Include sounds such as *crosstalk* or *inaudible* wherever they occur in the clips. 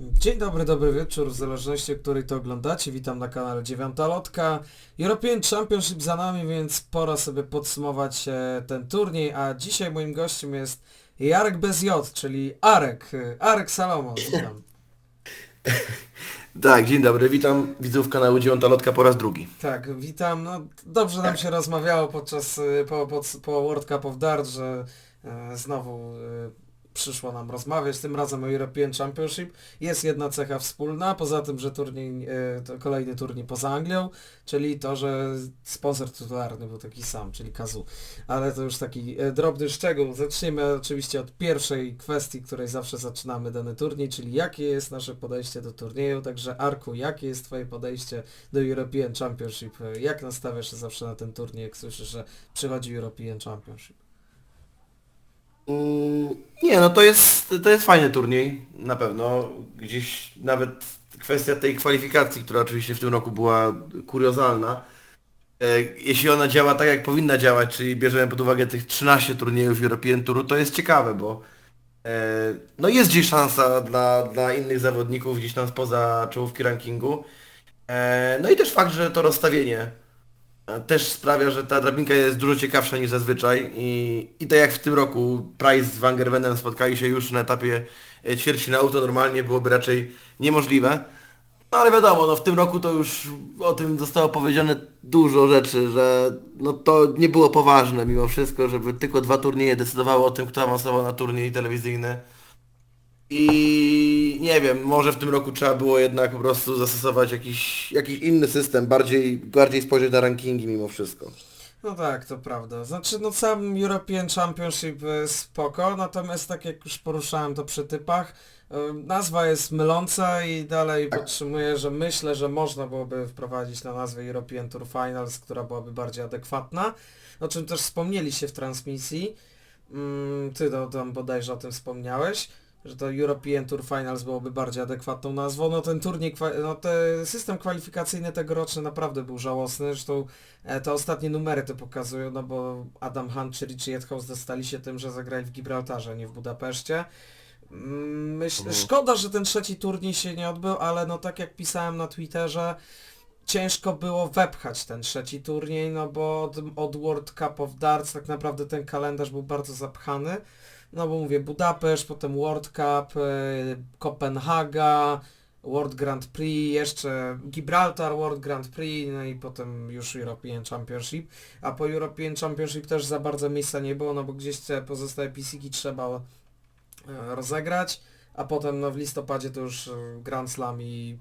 Dzień dobry, dobry wieczór, w zależności od której to oglądacie. Witam na kanale Dziewiąta Lotka. European Championship za nami, więc pora sobie podsumować e, ten turniej, a dzisiaj moim gościem jest Jarek bez J, czyli Arek. Arek Salomon, witam. *laughs* Tak, dzień dobry, witam widzów kanału Dziewiąta Lotka po raz drugi. Tak, witam. No, dobrze nam się rozmawiało podczas e, po, po, po World Cup of Dart, że e, znowu e, przyszło nam rozmawiać, tym razem o European Championship. Jest jedna cecha wspólna, poza tym, że turniej, e, to kolejny turniej poza Anglią, czyli to, że sponsor tytularny był taki sam, czyli Kazu. Ale to już taki e, drobny szczegół. Zaczniemy oczywiście od pierwszej kwestii, której zawsze zaczynamy dany turniej, czyli jakie jest nasze podejście do turnieju. Także Arku, jakie jest Twoje podejście do European Championship? E, Jak nastawiasz się zawsze na ten turniej, jak słyszysz, że przychodzi European Championship? Nie, no to jest, to jest fajny turniej, na pewno. Gdzieś nawet kwestia tej kwalifikacji, która oczywiście w tym roku była kuriozalna. E, Jeśli ona działa tak, jak powinna działać, czyli bierzemy pod uwagę tych 13 turniejów European Touru, to jest ciekawe, bo e, no jest gdzieś szansa dla, dla innych zawodników gdzieś tam spoza czołówki rankingu. E, No i też fakt, że to rozstawienie też sprawia, że ta drabinka jest dużo ciekawsza niż zazwyczaj i, i tak jak w tym roku Price z Van Gerwenem spotkali się już na etapie e, ćwierćfinału, to normalnie byłoby raczej niemożliwe. No ale wiadomo, no w tym roku to już o tym zostało powiedziane dużo rzeczy, że no to nie było poważne mimo wszystko, żeby tylko dwa turnieje decydowały o tym, kto awansował na turniej telewizyjny. I nie wiem, może w tym roku trzeba było jednak po prostu zastosować jakiś, jakiś inny system, bardziej, bardziej spojrzeć na rankingi mimo wszystko. No tak, to prawda. Znaczy, no sam European Championship e, spoko, natomiast tak jak już poruszałem to przy typach, e, nazwa jest myląca i dalej podtrzymuję, że myślę, że można byłoby wprowadzić na nazwę European Tour Finals, która byłaby bardziej adekwatna, o czym też wspomnieliście w transmisji. Mm, Ty to tam bodajże o tym wspomniałeś, że to European Tour Finals byłoby bardziej adekwatną nazwą. No ten turniej, no ten system kwalifikacyjny tegoroczny naprawdę był żałosny, zresztą E, Te ostatnie numery to pokazują, no bo Adam Hunt czy Richie Edhouse dostali się tym, że zagrali w Gibraltarze, a nie w Budapeszcie. Mm, Myślę, Mhm. szkoda, że ten trzeci turniej się nie odbył, ale no tak jak pisałem na Twitterze, ciężko było wepchać ten trzeci turniej, no bo od, od World Cup of Darts tak naprawdę ten kalendarz był bardzo zapchany. No bo mówię, Budapeszt, potem World Cup, e, Kopenhaga, World Grand Prix, jeszcze Gibraltar World Grand Prix, no i potem już European Championship. A po European Championship też za bardzo miejsca nie było, no bo gdzieś te pozostałe pisiki trzeba e, rozegrać, a potem no w listopadzie to już e, Grand Slam i,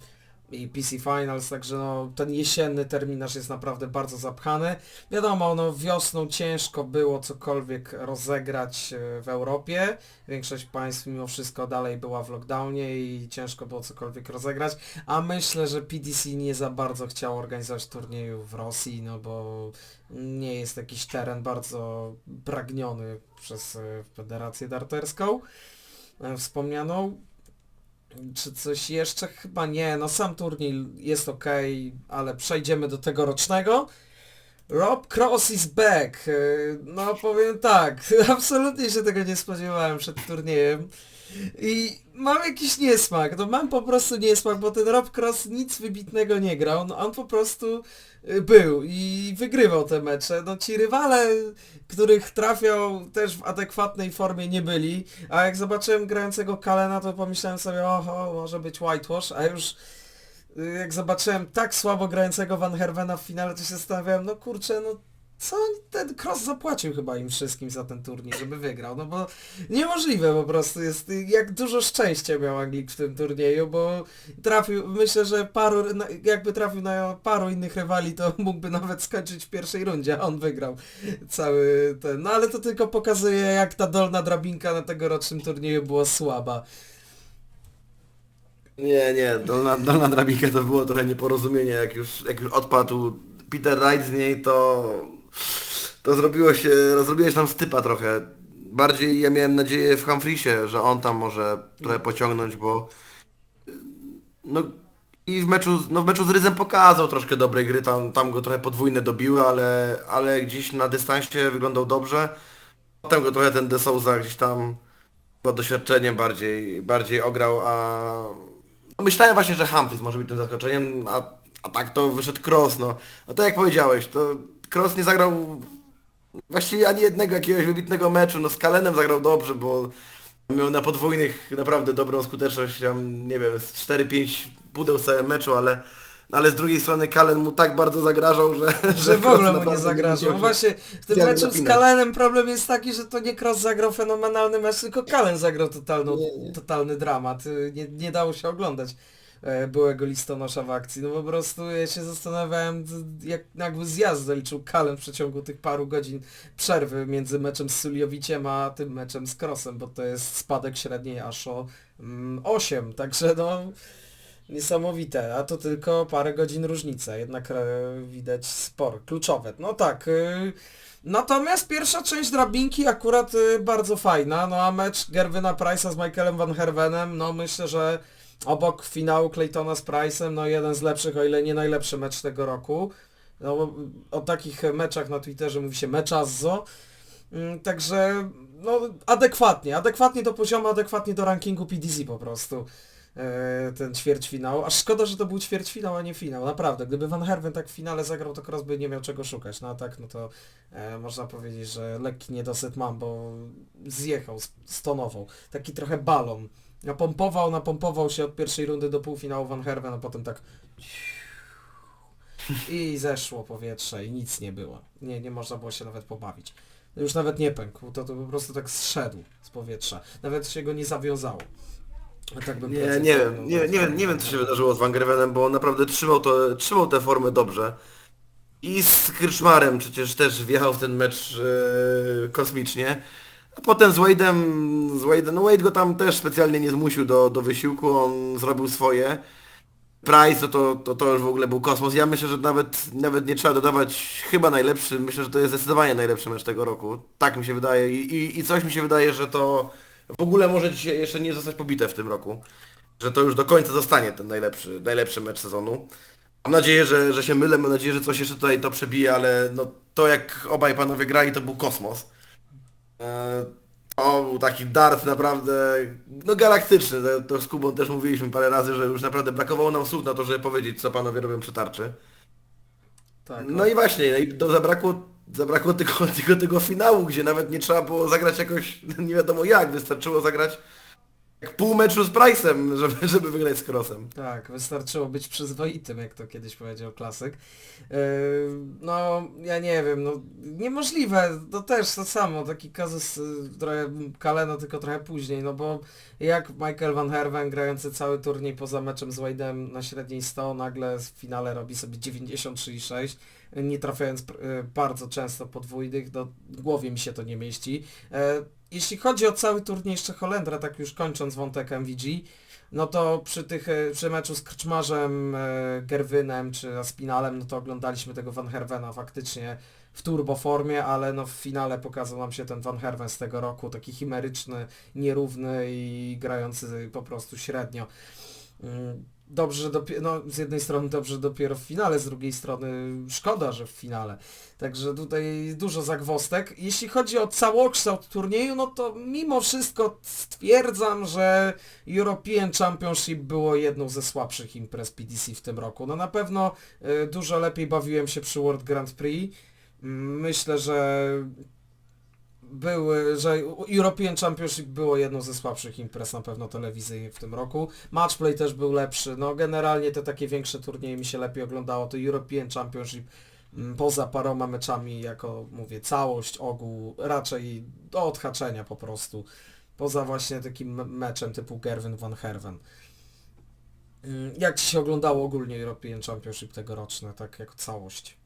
i PC Finals, także no ten jesienny terminarz jest naprawdę bardzo zapchany. Wiadomo, no wiosną ciężko było cokolwiek rozegrać e, w Europie. Większość państw mimo wszystko dalej była w lockdownie i ciężko było cokolwiek rozegrać. A myślę, że PDC nie za bardzo chciał organizować turnieju w Rosji, no bo nie jest jakiś teren bardzo pragniony przez e, Federację Darterską e, wspomnianą. Czy coś jeszcze? Chyba nie. No sam turniej jest ok, ale przejdziemy do tegorocznego. Rob Cross is back. Yy, No powiem tak, *laughs* absolutnie się tego nie spodziewałem przed turniejem. I mam jakiś niesmak, no mam po prostu niesmak, bo ten Rob Cross nic wybitnego nie grał, no on po prostu y, był i wygrywał te mecze. No ci rywale, których trafiał też w adekwatnej formie nie byli, a jak zobaczyłem grającego Kalena, to pomyślałem sobie, oho, może być whitewash, a już jak zobaczyłem tak słabo grającego Van Hervena w finale, to się zastanawiałem, no kurczę, no co ten Cross zapłacił chyba im wszystkim za ten turniej, żeby wygrał, no bo niemożliwe po prostu jest, y, jak dużo szczęścia miał Anglik w tym turnieju, bo trafił, myślę, że paru, na- jakby trafił na paru innych rywali, to *laughs* mógłby nawet skończyć w pierwszej rundzie, a on wygrał cały ten, no ale to tylko pokazuje, jak ta dolna drabinka na tegorocznym turnieju była słaba. Nie, nie, dolna, dolna drabinka to było trochę nieporozumienie, jak już, jak już odpadł Peter Wright z niej, to, to zrobiło się, zrobiłeś tam stypa trochę. Bardziej ja miałem nadzieję w Humphreysie, że on tam może trochę pociągnąć, bo no i w meczu, no w meczu z Ryzem pokazał troszkę dobrej gry, tam, tam go trochę podwójne dobiły, ale, ale gdzieś na dystansie wyglądał dobrze. Potem go trochę ten De Souza gdzieś tam doświadczeniem bardziej, bardziej ograł, a myślałem właśnie, że Humphries może być tym zaskoczeniem, a, a tak to wyszedł Cross, no. No tak jak powiedziałeś, to Cross nie zagrał właściwie ani jednego jakiegoś wybitnego meczu, no z Kalenem zagrał dobrze, bo miał na podwójnych naprawdę dobrą skuteczność, tam, nie wiem, z 4-5 pudeł w całym meczu, ale, ale z drugiej strony Kalen mu tak bardzo zagrażał, że... *laughs* Że w ogóle mu nie zagrażał. No że- właśnie w tym meczu z. Kalenem problem jest taki, że to nie Cross zagrał fenomenalny mecz, tylko Kalen zagrał totalną, Nie, nie. totalny dramat. Y, Nie, nie dało się oglądać e, byłego listonosza w akcji. No po prostu ja się zastanawiałem, jak jakby zjazd zaliczył Kalen w przeciągu tych paru godzin przerwy między meczem z Suliowiciem a tym meczem z Crossem, bo to jest spadek średniej aż o mm, 8, także no niesamowite, a to tylko parę godzin różnica, jednak e, widać sporo, kluczowe. No tak, y, natomiast pierwsza część drabinki akurat y, bardzo fajna, no a mecz Gerwyna Price'a z Michaelem Van Hervenem, no myślę, że obok finału Claytona z Price'em, no jeden z lepszych, o ile nie najlepszy mecz tego roku. No, bo o takich meczach na Twitterze mówi się meczazzo. Mm, Także no adekwatnie, adekwatnie do poziomu, adekwatnie do rankingu PDZ po prostu ten ćwierćfinał. Aż szkoda, że to był ćwierćfinał, a nie finał. Naprawdę, gdyby Van Herven tak w finale zagrał, to Cross by nie miał czego szukać. No a tak, no to e, można powiedzieć, że lekki niedosyt mam, bo zjechał, stonował. Taki trochę balon. Napompował, napompował się od pierwszej rundy do półfinału Van Herven, a potem tak i zeszło powietrze i nic nie było. Nie, nie można było się nawet pobawić. Już nawet nie pękł, to, to po prostu tak zszedł z powietrza. Nawet się go nie zawiązało. Tak bym Nie, nie wiem, no, nie, nie wiem, nie wiem co się wydarzyło z Van Grevenem, bo on naprawdę trzymał, to, trzymał tę formę dobrze. I z Kryczmarem przecież też wjechał w ten mecz e, kosmicznie. A potem z Wade'em, z Wade'em, no Wade go tam też specjalnie nie zmusił do, do wysiłku, on zrobił swoje. Price to, to, to, to już w ogóle był kosmos. Ja myślę, że nawet, nawet nie trzeba dodawać chyba najlepszy, myślę, że to jest zdecydowanie najlepszy mecz tego roku. Tak mi się wydaje i, i, i coś mi się wydaje, że to w ogóle może dzisiaj jeszcze nie zostać pobite w tym roku. Że to już do końca zostanie ten najlepszy, najlepszy mecz sezonu. Mam nadzieję, że, że się mylę, mam nadzieję, że coś jeszcze tutaj to przebije, ale no to jak obaj panowie grali to był kosmos. E, To był taki dart naprawdę, no galaktyczny, to, z Kubą też mówiliśmy parę razy, że już naprawdę brakowało nam słów na to, żeby powiedzieć co panowie robią przy tarczy. Tak, No i właśnie, no i to zabrakło, zabrakło tylko, *laughs* tylko tego finału, gdzie nawet nie trzeba było zagrać jakoś, *laughs* nie wiadomo jak, wystarczyło zagrać jak pół meczu z Price'em, żeby, żeby wygrać z Crossem. Tak, wystarczyło być przyzwoitym, jak to kiedyś powiedział klasyk. Yy, no, ja nie wiem, no niemożliwe, to też to samo, taki kazus y, trochę Kaleno, tylko trochę później, no bo jak Michael Van Herven grający cały turniej poza meczem z Wade'em na średniej 100, nagle w finale robi sobie 93,6, nie trafiając y, bardzo często podwójnych, do w głowie mi się to nie mieści. Jeśli chodzi o cały turniej jeszcze Holendra, tak już kończąc wątek MVG, no to przy tych, e, przy meczu z Krczmarzem, e, Gerwynem czy Aspinalem, no to oglądaliśmy tego Van Hervena faktycznie w turbo formie, ale no w finale pokazał nam się ten Van Herven z tego roku, taki chimeryczny, nierówny i grający po prostu średnio. Dobrze, dopiero, no z jednej strony dobrze dopiero w finale, z drugiej strony szkoda, że w finale. Także tutaj dużo zagwostek. Jeśli chodzi o całokształt turnieju, no to mimo wszystko stwierdzam, że European Championship było jedną ze słabszych imprez PDC w tym roku. No na pewno y, dużo lepiej bawiłem się przy World Grand Prix. Mm, Myślę, że były, że European Championship było jedną ze słabszych imprez na pewno telewizyjnych w tym roku. Matchplay też był lepszy. No generalnie te takie większe turnieje mi się lepiej oglądało. To European Championship mm, poza paroma meczami jako mówię całość, ogół raczej do odhaczenia po prostu. Poza właśnie takim me- meczem typu Gerwin Van Herven. Mm, Jak Ci się oglądało ogólnie European Championship tegoroczne, tak jako całość?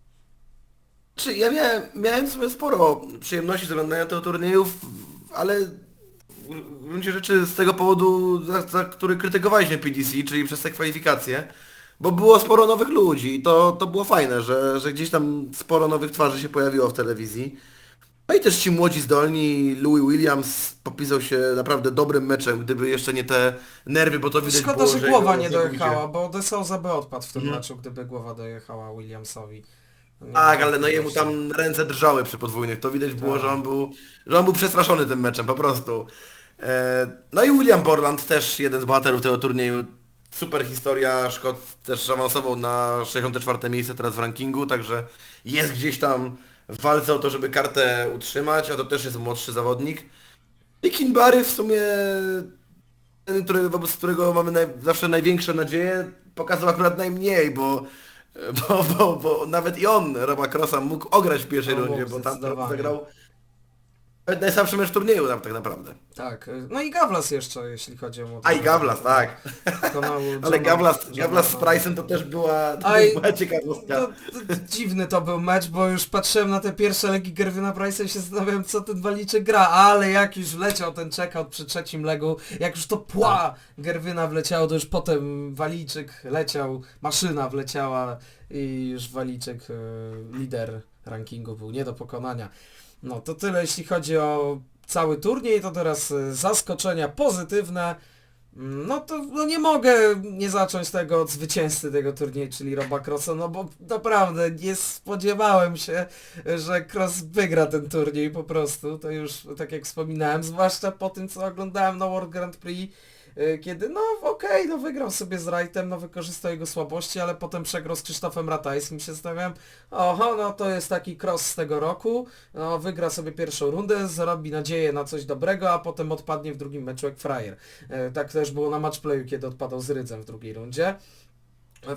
Czy ja miałem, miałem w sumie sporo przyjemności z oglądania tego turniejów, ale w gruncie rzeczy z tego powodu, za, za który krytykowaliśmy PDC, czyli przez te kwalifikacje, bo było sporo nowych ludzi i to, to było fajne, że, że gdzieś tam sporo nowych twarzy się pojawiło w telewizji. No i też ci młodzi zdolni, Louis Williams popisał się naprawdę dobrym meczem, gdyby jeszcze nie te nerwy, bo to widać Szkoda, było, że głowa nie dojechała, bo De Souza by odpadł w tym Mhm. meczu, gdyby głowa dojechała Williamsowi. Tak, ale no jemu tam ręce drżały przy podwójnych. To widać było, Tak. że on był, że on był przestraszony tym meczem, po prostu. E, no i William Borland też jeden z bohaterów tego turnieju. super historia, Szkot też awansował na 64 miejsce teraz w rankingu, także jest gdzieś tam w walce o to, żeby kartę utrzymać, a to też jest młodszy zawodnik. I Kinbary w sumie, ten, który, wobec którego mamy naj, zawsze największe nadzieje, pokazał akurat najmniej, bo, bo, bo, bo nawet i on, Crossa, mógł ograć w pierwszej No, rundzie, bo tam zagrał najsłabszy mecz turnieju tam tak naprawdę. Tak, y, no i Gawlas jeszcze, jeśli chodzi o. A i Gawlas, tak. *laughs* Ale Gawlas, Gawlas z Price'em to też była, to Aj, była ciekawostka. To, to, dziwny to był mecz, bo już patrzyłem na te pierwsze legi Gerwina Price'a i się zastanawiałem, co ten waliczek gra, ale jak już wleciał ten checkout przy trzecim legu, jak już to pła Gerwina wleciało, to już potem waliczek leciał, maszyna wleciała i już waliczek e, lider rankingu był nie do pokonania. No to tyle jeśli chodzi o cały turniej, to teraz e, zaskoczenia pozytywne. Mm, No to no nie mogę nie zacząć tego od zwycięzcy tego turnieju, czyli Roba Crossa, no bo naprawdę nie spodziewałem się, że Cross wygra ten turniej po prostu, to już tak jak wspominałem, zwłaszcza po tym co oglądałem na World Grand Prix, kiedy no okej, no wygrał sobie z Wrightem, no wykorzystał jego słabości, ale potem przegrał z Krzysztofem Ratajskim się zastanawiałem, oho, no to jest taki cross z tego roku, no wygra sobie pierwszą rundę, zrobi nadzieję na coś dobrego, a potem odpadnie w drugim meczu jak frajer. E, Tak też było na matchplayu, kiedy odpadał z Rydzem w drugiej rundzie.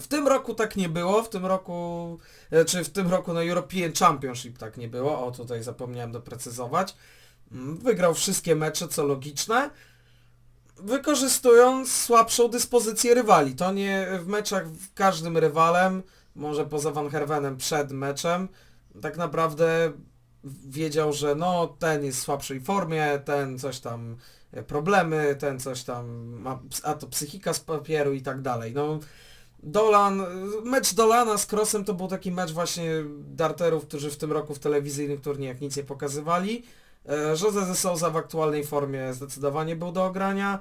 W tym roku tak nie było, w tym roku, e, czy w tym roku na European Championship tak nie było, o tutaj zapomniałem doprecyzować. Mm, Wygrał wszystkie mecze, co logiczne, wykorzystując słabszą dyspozycję rywali. To nie w meczach w każdym rywalem, może poza Van Hervenem przed meczem, tak naprawdę wiedział, że no ten jest w słabszej formie, ten coś tam e, problemy, ten coś tam ma, a to psychika z papieru i tak dalej. No Dolan, mecz Dolana z Crossem to był taki mecz właśnie darterów, którzy w tym roku w telewizyjnych turniejach nic nie pokazywali. Jose de Souza w aktualnej formie zdecydowanie był do ogrania.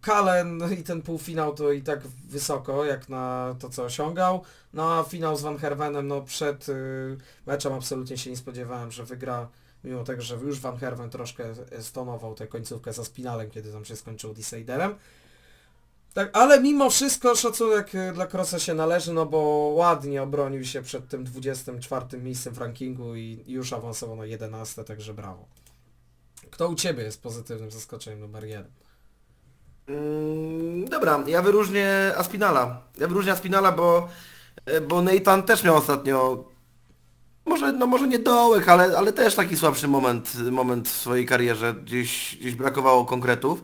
Kalen i ten półfinał to i tak wysoko, jak na to co osiągał. No a finał z Van Hervenem, no przed y, meczem absolutnie się nie spodziewałem, że wygra, mimo tego, że już Van Herven troszkę stonował tę końcówkę za spinalem, kiedy tam się skończył deciderem. Tak, ale mimo wszystko szacunek y, dla Krosa się należy, no bo ładnie obronił się przed tym 24 miejscem w rankingu i już awansował na 11, także brawo. Kto u Ciebie jest pozytywnym zaskoczeniem numer jeden? Mm, dobra, ja wyróżnię Aspinala. Ja wyróżnię Aspinala, bo, e, bo Nathan też miał ostatnio, może, no może nie dołek, ale, ale też taki słabszy moment, moment w swojej karierze. Gdzieś, gdzieś brakowało konkretów.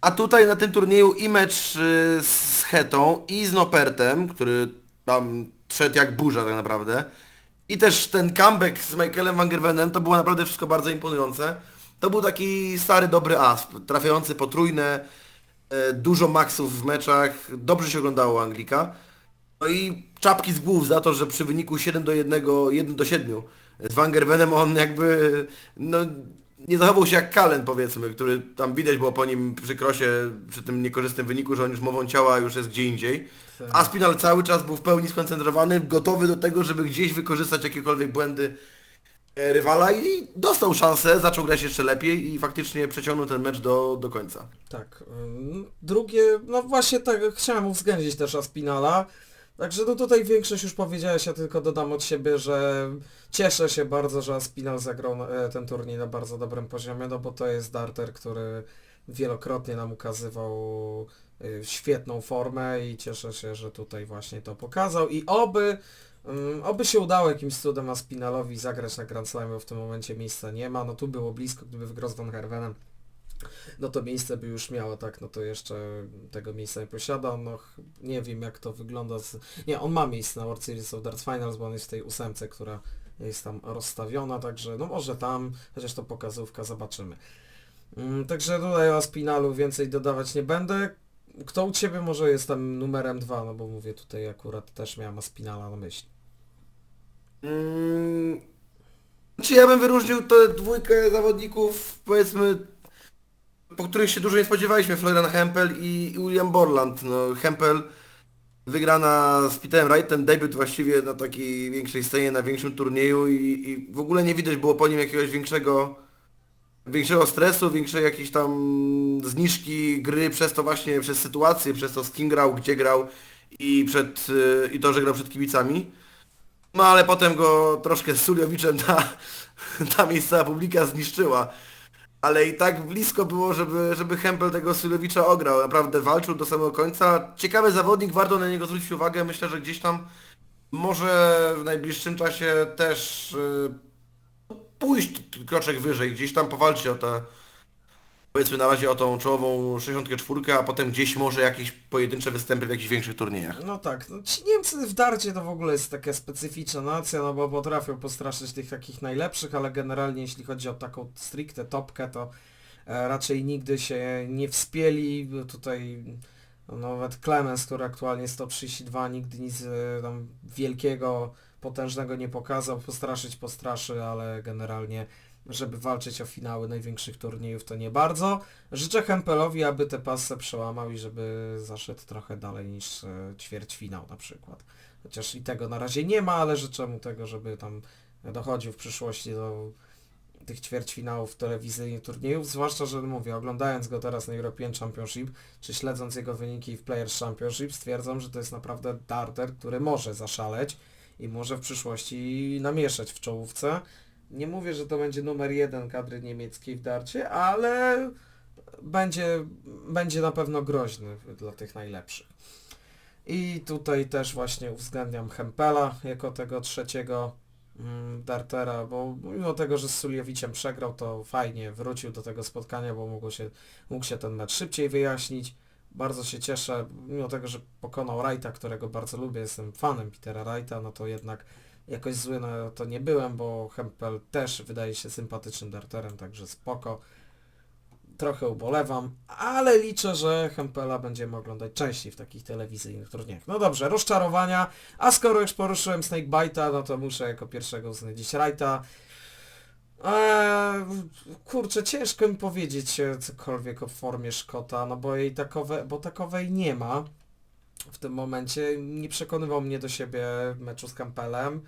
A tutaj na tym turnieju i mecz y, z Hetą i z Nopertem, który tam szedł jak burza tak naprawdę. I też ten comeback z Michaelem Van Gervenem, to było naprawdę wszystko bardzo imponujące. To był taki stary, dobry as, trafiający potrójne, e, dużo maksów w meczach, dobrze się oglądało Anglika. No i czapki z głów za to, że przy wyniku 7 do 1, 1 do 7 z Van Gervenem on jakby no, nie zachował się jak Kalen powiedzmy, który tam widać było po nim przy krosie, przy tym niekorzystnym wyniku, że on już mową ciała już jest gdzie indziej. Aspinal cały czas był w pełni skoncentrowany, gotowy do tego, żeby gdzieś wykorzystać jakiekolwiek błędy rywala i dostał szansę, zaczął grać jeszcze lepiej i faktycznie przeciągnął ten mecz do, do końca. Tak. Drugie, no właśnie tak, chciałem uwzględnić też Aspinala. Także no tutaj większość już powiedziałeś, ja tylko dodam od siebie, że cieszę się bardzo, że Aspinal zagrał e, ten turniej na bardzo dobrym poziomie, no bo to jest darter, który wielokrotnie nam ukazywał y, świetną formę i cieszę się, że tutaj właśnie to pokazał i oby Oby się udało jakimś cudem Aspinalowi zagrać na Grand Slamie, w tym momencie miejsca nie ma. No tu było blisko, gdyby wygrał z Van Hervenem, no to miejsce by już miało, tak, no to jeszcze tego miejsca nie posiada, no nie wiem jak to wygląda z... Nie, on ma miejsce na World Series of Darts Finals, bo on jest w tej ósemce, która jest tam rozstawiona, także no może tam, chociaż to pokazówka, zobaczymy. Także tutaj o Aspinalu więcej dodawać nie będę. Kto u Ciebie może jest tam numerem dwa, no bo mówię tutaj akurat też miałem Aspinala na myśli. Mm, Czy ja bym wyróżnił tę dwójkę zawodników, powiedzmy, po których się dużo nie spodziewaliśmy, Florian Hempel i William Borland. No, Hempel wygrana z Peterem Wrightem, debiut właściwie na takiej większej scenie, na większym turnieju i, i w ogóle nie widać było po nim jakiegoś większego większego stresu, większej jakiejś tam zniżki gry przez to właśnie, przez sytuację, przez to z kim grał, gdzie grał i przed, y, i to, że grał przed kibicami. No ale potem go troszkę z Suliowiczem ta, *laughs* ta miejscowa publika zniszczyła. Ale i tak blisko było, żeby, żeby Hempel tego Sulewicza ograł. Naprawdę walczył do samego końca. Ciekawy zawodnik, warto na niego zwrócić uwagę. Myślę, że gdzieś tam może w najbliższym czasie też y, pójść kroczek wyżej, gdzieś tam powalczyć o te powiedzmy na razie o tą czołową 64, a potem gdzieś może jakieś pojedyncze występy w jakichś większych turniejach. No tak, no ci Niemcy w darcie to w ogóle jest taka specyficzna nacja, no bo potrafią postraszyć tych takich najlepszych, ale generalnie jeśli chodzi o taką stricte topkę, to e, raczej nigdy się nie wspieli. Tutaj no, nawet Clemens, który aktualnie jest 132, nigdy nic e, tam wielkiego, potężnego nie pokazał. Postraszyć postraszy, ale generalnie żeby walczyć o finały największych turniejów to nie bardzo. Życzę Hempelowi, aby te pasy przełamał i żeby zaszedł trochę dalej niż e, ćwierćfinał na przykład. Chociaż i tego na razie nie ma, ale życzę mu tego, żeby tam dochodził w przyszłości do tych ćwierćfinałów telewizyjnych turniejów, zwłaszcza, że mówię, oglądając go teraz na European Championship, czy śledząc jego wyniki w Players Championship, stwierdzam, że to jest naprawdę darter, który może zaszaleć i może w przyszłości namieszać w czołówce. Nie mówię, że to będzie numer jeden kadry niemieckiej w darcie, ale będzie, będzie na pewno groźny dla tych najlepszych. I tutaj też właśnie uwzględniam Hempela jako tego trzeciego mm, dartera, bo mimo tego, że z Suliewiciem przegrał, to fajnie wrócił do tego spotkania, bo mógł się, mógł się ten mecz szybciej wyjaśnić. Bardzo się cieszę, mimo tego, że pokonał Wrighta, którego bardzo lubię, jestem fanem Petera Wrighta, no to jednak jakoś zły no to nie byłem, bo Hempel też wydaje się sympatycznym darterem, także spoko. Trochę ubolewam, ale liczę, że Hempela będziemy oglądać częściej w takich telewizyjnych turniejach. No dobrze, rozczarowania, a skoro już poruszyłem Snakebite'a, no to muszę jako pierwszego uwzględnić Wrighta. Eee, kurczę, ciężko mi powiedzieć e, cokolwiek o formie Szkota, no bo jej takowe, bo takowej nie ma w tym momencie. Nie przekonywał mnie do siebie meczu z Campbellem.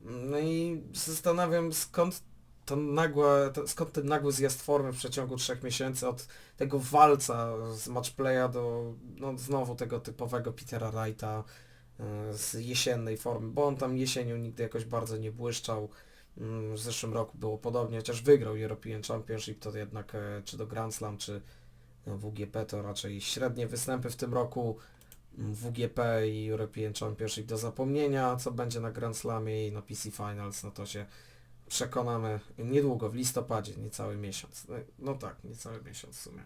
No i zastanawiam skąd to nagłe, to, skąd ten nagły zjazd formy w przeciągu trzech miesięcy od tego walca z matchplaya do no, znowu tego typowego Petera Wrighta e, z jesiennej formy, bo on tam jesienią nigdy jakoś bardzo nie błyszczał. Mm, W zeszłym roku było podobnie, chociaż wygrał European Championship, to jednak e, czy do Grand Slam, czy no, WGP to raczej średnie występy w tym roku. WGP i European Championship do zapomnienia, co będzie na Grand Slamie i na PC Finals, no to się przekonamy niedługo, w listopadzie, niecały miesiąc. No, no tak, niecały miesiąc w sumie.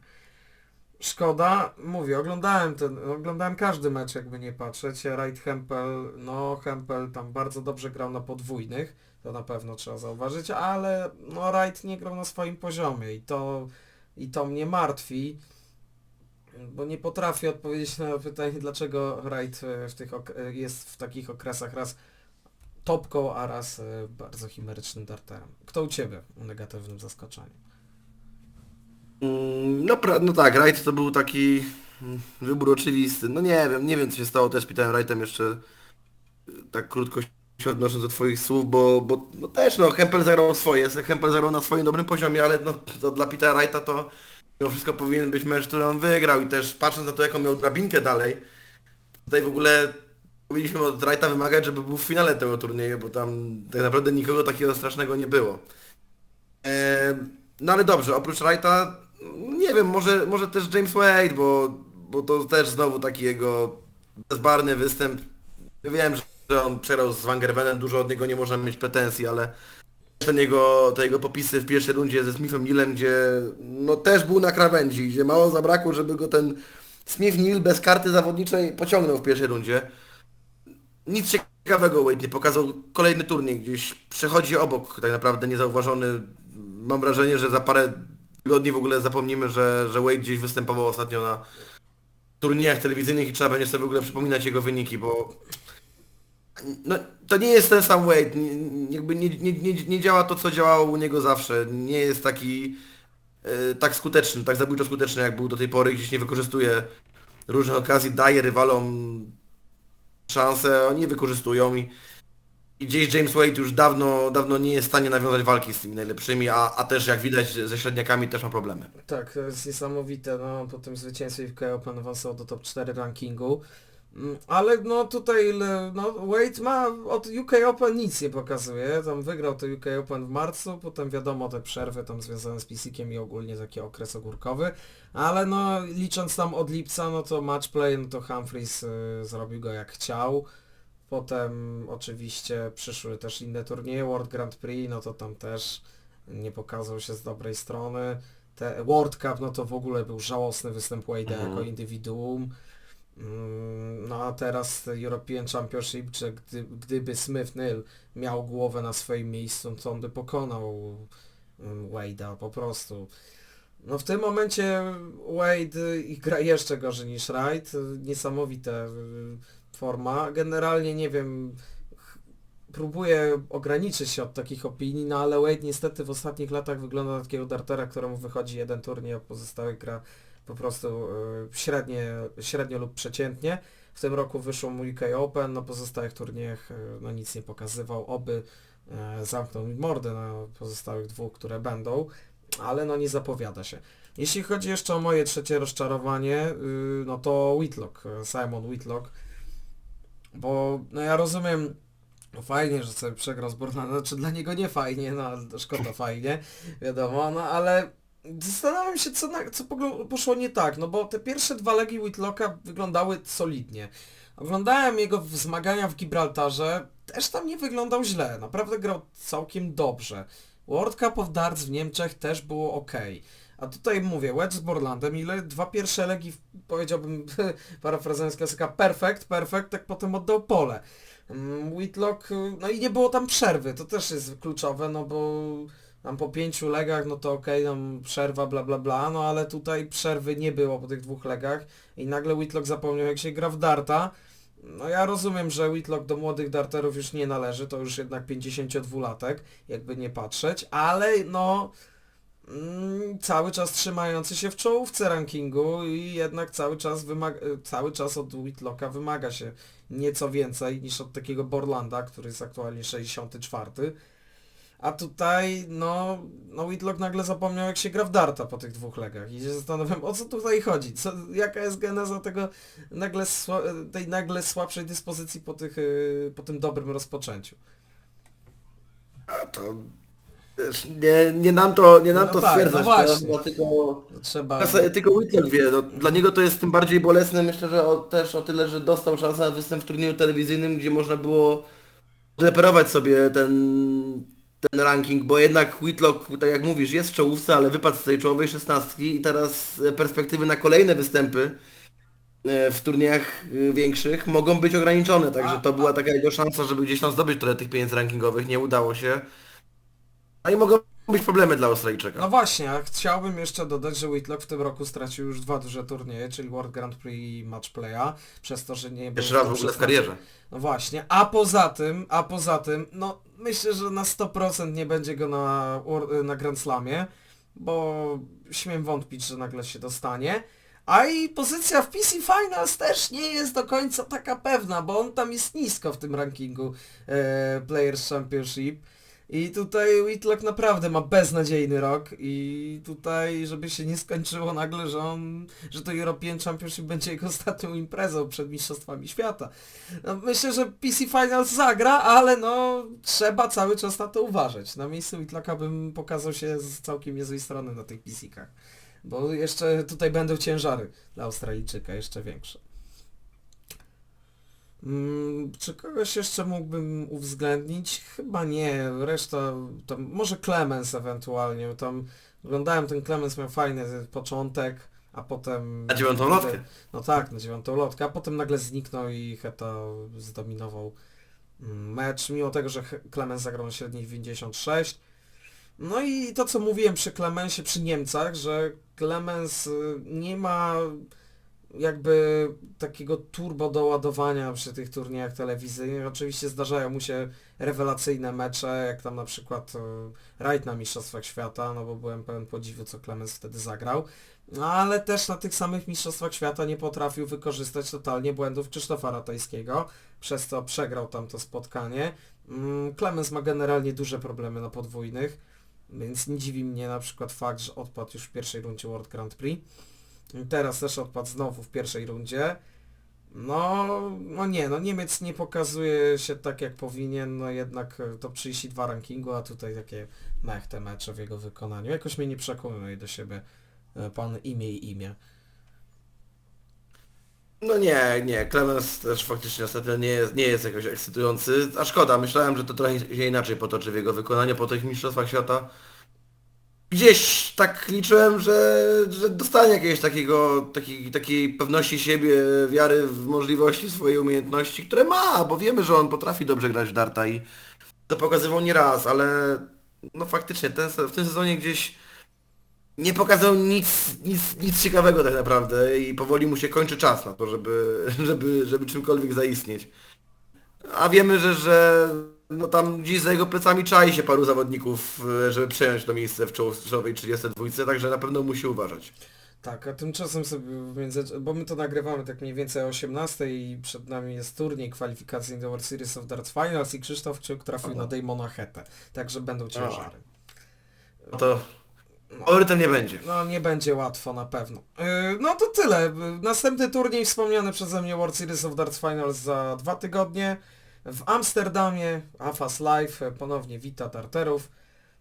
Szkoda, mówię, oglądałem ten, oglądałem każdy mecz, jakby nie patrzeć. Right Hempel, no Hempel tam bardzo dobrze grał na podwójnych, to na pewno trzeba zauważyć, ale no Wright nie grał na swoim poziomie i to, i to mnie martwi, bo nie potrafię odpowiedzieć na pytanie, dlaczego Wright e, w tych e, jest w takich okresach raz topką, a raz e, bardzo chimerycznym darterem. Kto u Ciebie o negatywnym zaskoczeniu? Mm, No, no tak, Wright to był taki mm, wybór oczywisty. No nie wiem, nie wiem co się stało też Peterem Wrightem jeszcze tak krótko się odnosząc do Twoich słów, bo, bo no też no Hempel zagrał swoje, Hempel zagrał na swoim dobrym poziomie, ale no dla Petera Wrighta to mimo wszystko powinien być mecz, który on wygrał i też patrząc na to jaką miał drabinkę dalej, tutaj w ogóle powinniśmy od Wrighta wymagać, żeby był w finale tego turnieju, bo tam tak naprawdę nikogo takiego strasznego nie było. Eee, no ale dobrze, oprócz Wrighta, nie wiem, może, może też James Wade, bo, bo to też znowu taki jego bezbarny występ. Wiem, że on przegrał z Van Gervenem, dużo od niego nie możemy mieć pretensji, ale ten jego, te jego popisy w pierwszej rundzie ze Smithem Nilem, gdzie no też był na krawędzi, gdzie mało zabrakło, żeby go ten Smith Nil bez karty zawodniczej pociągnął w pierwszej rundzie. Nic ciekawego Wade nie pokazał. Kolejny turniej gdzieś przechodzi obok, tak naprawdę niezauważony. Mam wrażenie, że za parę tygodni w ogóle zapomnimy, że, że Wade gdzieś występował ostatnio na turniejach telewizyjnych i trzeba będzie sobie w ogóle przypominać jego wyniki, bo no, to nie jest ten sam Wade. Nie, jakby nie, nie, nie, nie działa to, co działało u niego zawsze. Nie jest taki e, tak skuteczny, tak zabójczo skuteczny, jak był do tej pory. Gdzieś nie wykorzystuje różnych okazji, daje rywalom szansę, oni je wykorzystują i I gdzieś James Wade już dawno, dawno nie jest w stanie nawiązać walki z tymi najlepszymi, a, a też jak widać ze średniakami też ma problemy. Tak, to jest niesamowite, no po tym zwycięstwie w UK Open awansował do top 4 rankingu. Ale no tutaj no, Wade ma od UK Open nic nie pokazuje, tam wygrał to UK Open w marcu, potem wiadomo te przerwy tam związane z Pisikiem i ogólnie taki okres ogórkowy, ale no licząc tam od lipca, no to matchplay, no to Humphries y, zrobił go jak chciał. Potem oczywiście przyszły też inne turnieje, World Grand Prix, no to tam też nie pokazał się z dobrej strony. Te World Cup, no to w ogóle był żałosny występ Wade'a Mhm. jako indywiduum. Mm, No a teraz te European Championship, że gdy, gdyby Smith Nill miał głowę na swoim miejscu, to on by pokonał mm, Wade'a po prostu. No w tym momencie Wade gra jeszcze gorzej niż Wright. Niesamowite y, forma. Generalnie nie wiem, próbuję ograniczyć się od takich opinii, no ale Wade niestety w ostatnich latach wygląda na takiego dartera, któremu wychodzi jeden turniej, a pozostałych gra po prostu y, średnie, średnio lub przeciętnie. W tym roku wyszło mu UK Open, na pozostałych turniejach y, no nic nie pokazywał, oby e, zamknął mordę na pozostałych dwóch, które będą, ale no nie zapowiada się. Jeśli chodzi jeszcze o moje trzecie rozczarowanie, y, no to Whitlock, Simon Whitlock, bo no ja rozumiem, no fajnie, że sobie przegrał z Bornana, *laughs* znaczy dla niego nie fajnie, no Szkoda fajnie, wiadomo, no ale zastanawiam się, co, na, co poszło nie tak, no bo te pierwsze dwa legi Whitlocka wyglądały solidnie. Oglądałem jego w- zmagania w Gibraltarze, też tam nie wyglądał źle, naprawdę grał całkiem dobrze. World Cup of Darts w Niemczech też było ok. A tutaj mówię, Wedge z Borlandem, ile dwa pierwsze legi, powiedziałbym, *laughs* parafrazując klasyka, perfect, perfect, tak potem oddał pole. Mm, Whitlock, y, no i nie było tam przerwy, to też jest kluczowe, no bo tam po pięciu legach, no to okej, tam przerwa, bla bla bla, no ale tutaj przerwy nie było po tych dwóch legach i nagle Whitlock zapomniał jak się gra w darta. No ja rozumiem, że Whitlock do młodych darterów już nie należy, to już jednak 52-latek, jakby nie patrzeć, ale no mm, cały czas trzymający się w czołówce rankingu i jednak cały czas wymaga, cały czas od Whitlocka wymaga się nieco więcej niż od takiego Borlanda, który jest aktualnie 64. A tutaj, no, no Whitlock nagle zapomniał jak się gra w darta po tych dwóch legach i się zastanawiam, o co tutaj chodzi, co, jaka jest geneza tego nagle tej nagle słabszej dyspozycji po, tych, yy, po tym dobrym rozpoczęciu. A to... wiesz, Nie, nie nam to, nie nam No to tak, stwierdzać, no właśnie. tylko... Trzeba... Ja tylko Whitlock wie, no, dla niego to jest tym bardziej bolesne, myślę, że o, też o tyle, że dostał szansę na występ w turnieju telewizyjnym, gdzie można było reperować sobie ten, ten ranking, bo jednak Whitlock, tak jak mówisz, jest w czołówce, ale wypadł z tej czołowej szesnastki i teraz e, perspektywy na kolejne występy e, w turniejach e, większych mogą być ograniczone, także A- to była taka jego szansa, żeby gdzieś tam zdobyć trochę tych pieniędzy rankingowych, nie udało się. No i mogą być problemy dla Australijczyka. No właśnie, a chciałbym jeszcze dodać, że Whitlock w tym roku stracił już dwa duże turnieje, czyli World Grand Prix i Match Playa, przez to, że nie był Pierwszy raz w ogóle w 16. karierze. No właśnie, a poza tym, a poza tym, no myślę, że na 100% nie będzie go na, na Grand Slamie, bo śmiem wątpić, że nagle się dostanie. A i pozycja w PC Finals też nie jest do końca taka pewna, bo on tam jest nisko w tym rankingu e, Players Championship. I tutaj Whitlock naprawdę ma beznadziejny rok i tutaj, żeby się nie skończyło nagle, że on, że to European Championship będzie jego ostatnią imprezą przed Mistrzostwami Świata. No, myślę, że PC Finals zagra, ale no trzeba cały czas na to uważać. Na miejscu Whitlocka bym pokazał się z całkiem niezłej strony na tych PC-kach. Bo jeszcze tutaj będą ciężary dla Australijczyka, jeszcze większe. Mm, czy kogoś jeszcze mógłbym uwzględnić? Chyba nie. Reszta, tam, może Clemens ewentualnie. Tam oglądałem ten Clemens, miał fajny początek, a potem... Na dziewiątą lotkę. No tak, na dziewiątą lotkę, a potem nagle zniknął i Heta zdominował mm, mecz, mimo tego, że Clemens zagrał na średniej 96. No i to co mówiłem przy Clemensie, przy Niemcach, że Clemens y, nie ma jakby takiego turbo doładowania przy tych turniejach telewizyjnych. Oczywiście zdarzają mu się rewelacyjne mecze, jak tam na przykład e, rajd na Mistrzostwach Świata, no bo byłem pełen podziwu, co Clemens wtedy zagrał. No ale też na tych samych Mistrzostwach Świata nie potrafił wykorzystać totalnie błędów Krzysztofa Ratajskiego, przez co przegrał tam to spotkanie. Mm, Clemens ma generalnie duże problemy na podwójnych, więc nie dziwi mnie na przykład fakt, że odpadł już w pierwszej rundzie World Grand Prix. Teraz też odpadł znowu w pierwszej rundzie. No, no nie, no Niemiec nie pokazuje się tak jak powinien, no jednak e, to 32 rankingu, a tutaj takie mech te mecze w jego wykonaniu. Jakoś mnie nie przekonuje do siebie e, pan imię i imię. No nie, nie, Clemens też faktycznie ostatnio nie jest, nie jest jakoś ekscytujący, a szkoda, myślałem, że to trochę się inaczej potoczy w jego wykonaniu po tych mistrzostwach świata. Gdzieś tak liczyłem, że, że dostanie jakiegoś takiego, takiej, takiej pewności siebie, wiary w możliwości swojej umiejętności, które ma, bo wiemy, że on potrafi dobrze grać w darta i to pokazywał nie raz, ale no faktycznie ten, w tym sezonie gdzieś nie pokazał nic, nic, nic ciekawego tak naprawdę i powoli mu się kończy czas na to, żeby, żeby, żeby czymkolwiek zaistnieć. A wiemy, że, że no tam gdzieś za jego plecami czai się paru zawodników, e, żeby przejąć to miejsce w czołowej 32, także na pewno musi uważać. Tak, a tymczasem sobie między... bo my to nagrywamy tak mniej więcej o 18 i przed nami jest turniej kwalifikacyjny do World Series of Darts Finals i Krzysztof Kciuk trafił Aha. na Damona Hetę, także będą ciężary. No to faworytem nie będzie. No nie będzie łatwo na pewno. Yy, no to tyle. Yy, Następny turniej wspomniany przeze mnie World Series of Darts Finals za dwa tygodnie. W Amsterdamie AFAS Live e, ponownie wita Tarterów.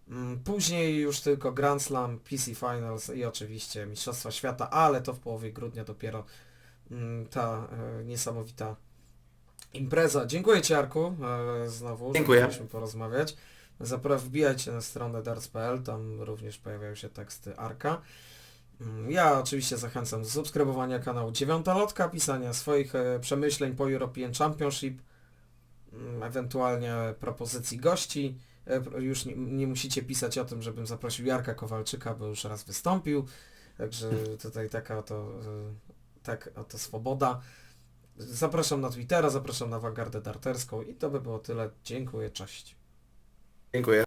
Mm, Później już tylko Grand Slam, PC Finals i oczywiście Mistrzostwa Świata, ale to w połowie grudnia dopiero mm, ta e, niesamowita impreza. Dziękuję Ci Arku e, znowu, Dziękuję. że mogliśmy porozmawiać. Zapra wbijajcie na stronę darts.pl, tam również pojawiają się teksty Arka. Mm, Ja oczywiście zachęcam do subskrybowania kanału Dziewiąta Lotka, pisania swoich przemyśleń po European Championship, ewentualnie propozycji gości. E, Już nie, nie musicie pisać o tym, żebym zaprosił Jarka Kowalczyka, bo już raz wystąpił. Także *laughs* tutaj taka oto, tak oto swoboda. Zapraszam na Twittera, zapraszam na Vanguardę Darterską i to by było tyle. Dziękuję, cześć. Dziękuję.